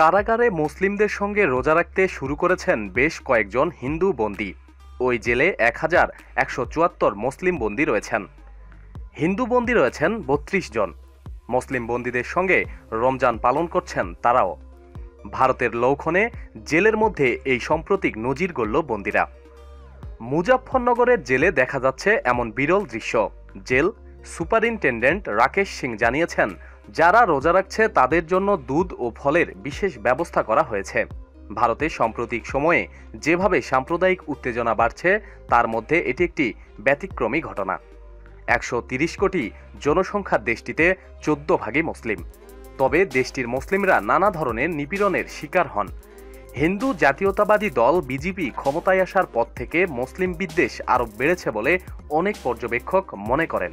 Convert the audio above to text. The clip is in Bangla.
কারাগারে মুসলিমদের সঙ্গে রোজা রাখতে শুরু করেছেন বেশ কয়েকজন হিন্দু বন্দী। ওই জেলে এক হাজার একশো চুয়াত্তর মুসলিম বন্দী রয়েছেন। হিন্দু বন্দী রয়েছেন বত্রিশ জন। মুসলিম বন্দীদের সঙ্গে রমজান পালন করছেন তারাও। ভারতের লৌখনে জেলের মধ্যে এই সাম্প্রতিক নজির গড়ল বন্দীরা। মুজাফফরনগরের জেলে দেখা যাচ্ছে এমন বিরল দৃশ্য। জেল সুপারিনটেন্ডেন্ট রাকেশ সিং জানিয়েছেন, যারা রোজা রাখছে তাদের জন্য দুধ ও ফলের বিশেষ ব্যবস্থা করা হয়েছে। ভারতে সাম্প্রতিক সময়ে যেভাবে সাম্প্রদায়িক উত্তেজনা বাড়ছে, তার মধ্যে এটি একটি ব্যতিক্রমী ঘটনা। একশো কোটি জনসংখ্যার দেশটিতে চোদ্দ ভাগই মুসলিম। তবে দেশটির মুসলিমরা নানা ধরনের নিপীড়নের শিকার হন। হিন্দু জাতীয়তাবাদী দল বিজেপি ক্ষমতায় আসার পর থেকে মুসলিম বিদ্বেষ আরও বেড়েছে বলে অনেক পর্যবেক্ষক মনে করেন।